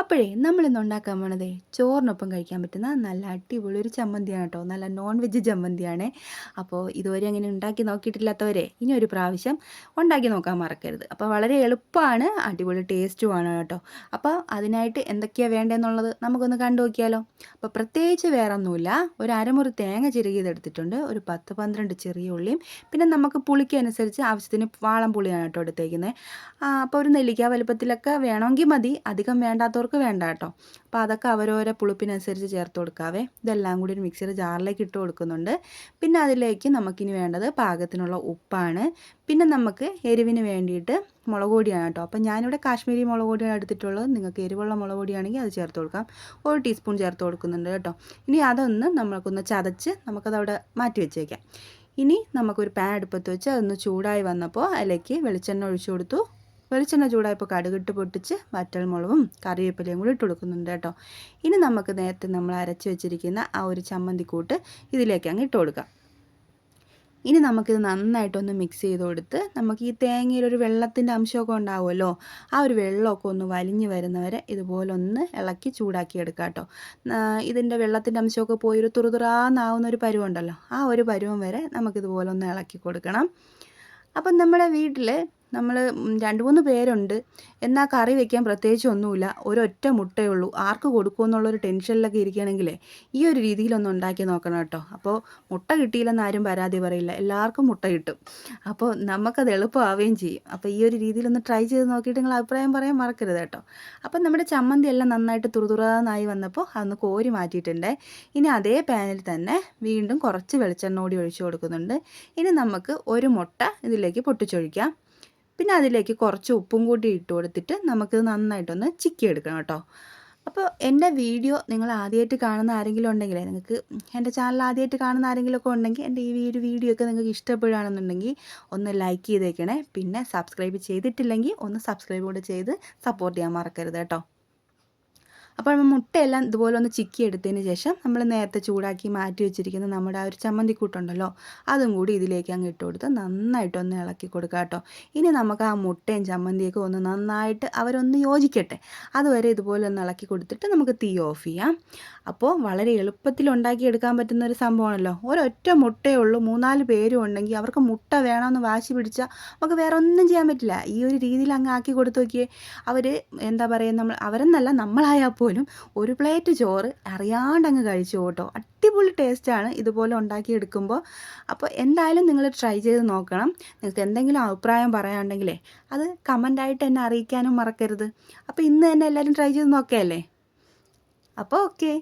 അപ്പോഴേ നമ്മളിന്ന് ഉണ്ടാക്കാൻ പോണതേ ചോറിനൊപ്പം കഴിക്കാൻ പറ്റുന്ന നല്ല അടിപൊളി ഒരു ചമ്മന്തിയാണ് കേട്ടോ. നല്ല നോൺ വെജ് ചമ്മന്തിയാണ്. അപ്പോൾ ഇതുവരെ അങ്ങനെ ഉണ്ടാക്കി നോക്കിയിട്ടില്ലാത്തവരെ ഇനി ഒരു പ്രാവശ്യം ഉണ്ടാക്കി നോക്കാൻ മറക്കരുത്. അപ്പോൾ വളരെ എളുപ്പമാണ് അടിപൊളി ടേസ്റ്റുമാണ് കേട്ടോ. അപ്പോൾ അതിനായിട്ട് എന്തൊക്കെയാണ് വേണ്ടതെന്നുള്ളത് നമുക്കൊന്ന് കണ്ടു നോക്കിയാലോ. അപ്പോൾ പ്രത്യേകിച്ച് വേറെ ഒന്നുമില്ല ഒരു അരമുറി തേങ്ങ ചിരകിയതെടുത്തിട്ടുണ്ട് ഒരു പത്ത് പന്ത്രണ്ട് ചെറിയ ഉള്ളിയും. പിന്നെ നമുക്ക് പുളിക്കനുസരിച്ച് ആവശ്യത്തിന് വാളം പുളിയാണ് കേട്ടോ എടുത്തേക്കുന്നത്. അപ്പോൾ ഒരു നെല്ലിക്ക വലുപ്പത്തിലൊക്കെ വേണമെങ്കിൽ മതി. അധികം വേണ്ടാത്തവർക്ക് വേണ്ട കേട്ടോ. അപ്പോൾ അതൊക്കെ അവരോരോ പുളിപ്പിനനുസരിച്ച് ചേർത്ത് കൊടുക്കാവേ. ഇതെല്ലാം കൂടി ഒരു മിക്സിയുടെ ജാറിലേക്ക് ഇട്ട് കൊടുക്കുന്നുണ്ട്. പിന്നെ അതിലേക്ക് നമുക്കിനി വേണ്ടത് പാകത്തിനുള്ള ഉപ്പാണ്. പിന്നെ നമുക്ക് എരിവിന് വേണ്ടിയിട്ട് മുളക് പൊടിയാണ് കേട്ടോ. അപ്പോൾ ഞാനിവിടെ കാശ്മീരി മുളക് പൊടിയാണ് എടുത്തിട്ടുള്ളത്. നിങ്ങൾക്ക് എരിവുള്ള മുളക് പൊടിയാണെങ്കിൽ അത് ചേർത്ത് കൊടുക്കാം. ഒരു ടീസ്പൂൺ ചേർത്ത് കൊടുക്കുന്നുണ്ട് കേട്ടോ. ഇനി അതൊന്ന് നമ്മൾക്കൊന്ന് ചതച്ച് നമുക്കതവിടെ മാറ്റി വെച്ചേക്കാം. ഇനി നമുക്കൊരു പാൻ അടുപ്പത്ത് വെച്ച് അതൊന്ന് ചൂടായി വന്നപ്പോൾ അതിലേക്ക് വെളിച്ചെണ്ണ ഒഴിച്ചു കൊടുത്തു. വെളിച്ചെണ്ണ ചൂടായപ്പോൾ കടുകിട്ട് പൊട്ടിച്ച് വറ്റൽമുളകും കറിവേപ്പിലയും കൂടി ഇട്ട് കൊടുക്കുന്നുണ്ട് കേട്ടോ. ഇനി നമുക്ക് നേരത്തെ നമ്മൾ അരച്ച് വെച്ചിരിക്കുന്ന ആ ഒരു ചമ്മന്തിക്കൂട്ട് ഇതിലേക്ക് അങ്ങ് ഇട്ട് കൊടുക്കാം. ഇനി നമുക്കിത് നന്നായിട്ടൊന്ന് മിക്സ് ചെയ്ത് കൊടുത്ത് നമുക്ക് ഈ തേങ്ങയിൽ ഒരു വെള്ളത്തിന്റെ അംശമൊക്കെ ഉണ്ടാവുമല്ലോ ആ ഒരു വെള്ളമൊക്കെ ഒന്ന് വലിഞ്ഞ് വരുന്നവരെ ഇതുപോലെ ഒന്ന് ഇളക്കി ചൂടാക്കി എടുക്കാം കേട്ടോ. ഇതിന്റെ വെള്ളത്തിന്റെ അംശമൊക്കെ പോയി ഒരു തുറുതുറാന്നാവുന്ന ഒരു പരുവം ഉണ്ടല്ലോ ആ ഒരു പരുവം വരെ നമുക്കിതുപോലെ ഒന്ന് ഇളക്കി കൊടുക്കണം. അപ്പം നമ്മുടെ വീട്ടിൽ നമ്മൾ രണ്ട് മൂന്ന് പേരുണ്ട്. എന്നാൽ കറി വെക്കാൻ പ്രത്യേകിച്ച് ഒന്നുമില്ല. ഒരൊറ്റ മുട്ടയേ ഉള്ളൂ ആർക്ക് കൊടുക്കുമെന്നുള്ളൊരു ടെൻഷനിലൊക്കെ ഇരിക്കുകയാണെങ്കിലേ ഈ ഒരു രീതിയിലൊന്ന് ഉണ്ടാക്കി നോക്കണം കേട്ടോ. അപ്പോൾ മുട്ട കിട്ടിയില്ലെന്ന് ആരും പരാതി പറയില്ല. എല്ലാവർക്കും മുട്ട കിട്ടും. അപ്പോൾ നമുക്കത് എളുപ്പമാവുകയും ചെയ്യും. അപ്പോൾ ഈ ഒരു രീതിയിലൊന്ന് ട്രൈ ചെയ്ത് നോക്കിയിട്ട് നിങ്ങൾ അഭിപ്രായം പറയാൻ മറക്കരുത് കേട്ടോ. അപ്പം നമ്മുടെ ചമ്മന്തി എല്ലാം നന്നായിട്ട് തുറുതുറാന്നായി വന്നപ്പോൾ അതൊന്ന് കോരി മാറ്റിയിട്ടുണ്ട്. ഇനി അതേ പാനിൽ തന്നെ വീണ്ടും കുറച്ച് വെളിച്ചെണ്ണ കൂടി ഒഴിച്ചു കൊടുക്കുന്നുണ്ട്. ഇനി നമുക്ക് ഒരു മുട്ട ഇതിലേക്ക് പൊട്ടിച്ചൊഴിക്കാം. പിന്നെ അതിലേക്ക് കുറച്ച് ഉപ്പും കൂടി ഇട്ട് കൊടുത്തിട്ട് നമുക്ക് നന്നായിട്ടൊന്ന് ചിക്കി എടുക്കണം കേട്ടോ. അപ്പോൾ എന്റെ വീഡിയോ നിങ്ങൾ ആദ്യമായിട്ട് കാണുന്ന ആരെങ്കിലും ഉണ്ടെങ്കിൽ നിങ്ങൾക്ക് എന്റെ ചാനൽ ആദ്യമായിട്ട് കാണുന്ന ആരെങ്കിലും ഒക്കെ ഉണ്ടെങ്കിൽ എന്റെ ഈ ഒരു വീഡിയോ ഒക്കെ നിങ്ങൾക്ക് ഇഷ്ടപ്പെടുകയാണെന്നുണ്ടെങ്കിൽ ഒന്ന് ലൈക്ക് ചെയ്തേക്കണേ. പിന്നെ സബ്സ്ക്രൈബ് ചെയ്തിട്ടില്ലെങ്കിൽ ഒന്ന് സബ്സ്ക്രൈബ് കൂടെ ചെയ്ത് സപ്പോർട്ട് ചെയ്യാൻ മറക്കരുത് കേട്ടോ. അപ്പോൾ നമ്മൾ മുട്ടയെല്ലാം ഇതുപോലെ ഒന്ന് ചിക്കി എടുത്തതിന് ശേഷം നമ്മൾ നേരത്തെ ചൂടാക്കി മാറ്റി വെച്ചിരിക്കുന്ന നമ്മുടെ ആ ഒരു ചമ്മന്തിക്കൂട്ടുണ്ടല്ലോ അതും കൂടി ഇതിലേക്ക് അങ്ങ് ഇട്ട് കൊടുത്ത് നന്നായിട്ടൊന്ന് ഇളക്കി കൊടുക്കുക കേട്ടോ. ഇനി നമുക്ക് ആ മുട്ടയും ചമ്മന്തിയൊക്കെ ഒന്ന് നന്നായിട്ട് അവരൊന്ന് യോജിക്കട്ടെ. അതുവരെ ഇതുപോലെ ഒന്ന് ഇളക്കി കൊടുത്തിട്ട് നമുക്ക് തീ ഓഫ് ചെയ്യാം. അപ്പോൾ വളരെ എളുപ്പത്തിൽ ഉണ്ടാക്കിയെടുക്കാൻ പറ്റുന്ന ഒരു സംഭവമാണല്ലോ. ഒരൊറ്റ മുട്ടയേ ഉള്ളൂ മൂന്നാൽ പേരും ഉണ്ടെങ്കിൽ അവർക്ക് മുട്ട വേണമെന്ന് വാശി പിടിച്ചാൽ നമുക്ക് വേറെ ഒന്നും ചെയ്യാൻ പറ്റില്ല. ഈ ഒരു രീതിയിൽ അങ്ങ് ആക്കി കൊടുത്തു നോക്കിയേ. അവർ എന്താ പറയുക നമ്മൾ അവരെന്നല്ല നമ്മളായാൽ പോലും ഒരു പ്ലേറ്റ് ചോറ് അറിയാണ്ടങ്ങ് കഴിച്ചു കേട്ടോ അടിപൊളി ടേസ്റ്റാണ് ഇതുപോലെ ഉണ്ടാക്കിയെടുക്കുമ്പോൾ. അപ്പോൾ എന്തായാലും നിങ്ങൾ ട്രൈ ചെയ്ത് നോക്കണം. നിങ്ങൾക്ക് എന്തെങ്കിലും അഭിപ്രായം പറയാനുണ്ടെങ്കിലേ അത് കമന്റായിട്ട് എന്നെ അറിയിക്കാനും മറക്കരുത്. അപ്പോൾ ഇന്ന് തന്നെ എല്ലാവരും ട്രൈ ചെയ്ത് നോക്കിയല്ലേ? അപ്പോൾ ഓക്കെ.